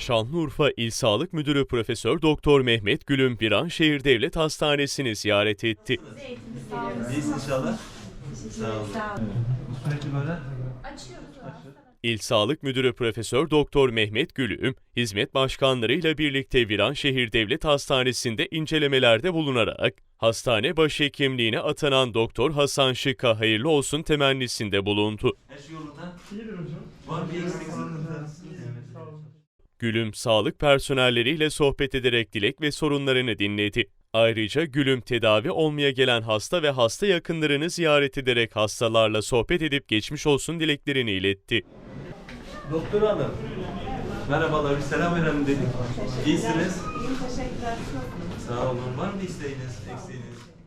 Şanlıurfa İl Sağlık Müdürü Profesör Doktor Mehmet Gülüm Viranşehir Devlet Hastanesi'ni ziyaret etti. İyisin inşallah. Sağ olun. Sürekli böyle. İl Sağlık Müdürü Profesör Doktor Mehmet Gülüm, hizmet başkanlarıyla birlikte Viranşehir Devlet Hastanesi'nde incelemelerde bulunarak hastane başhekimliğine atanan Doktor Hasan Şık'a hayırlı olsun temennisinde bulundu. Her şey yolunda. Var bir eksik sıkıntı? Gülüm sağlık personelleriyle sohbet ederek dilek ve sorunlarını dinledi. Ayrıca Gülüm tedavi olmaya gelen hasta ve hasta yakınlarını ziyaret ederek hastalarla sohbet edip geçmiş olsun dileklerini iletti. Doktor hanım. Merhabalar, bir selam verelim dedik. İyisiniz? İyiyim teşekkürler. Sağ olun. Var mı isteğiniz, eksiğiniz?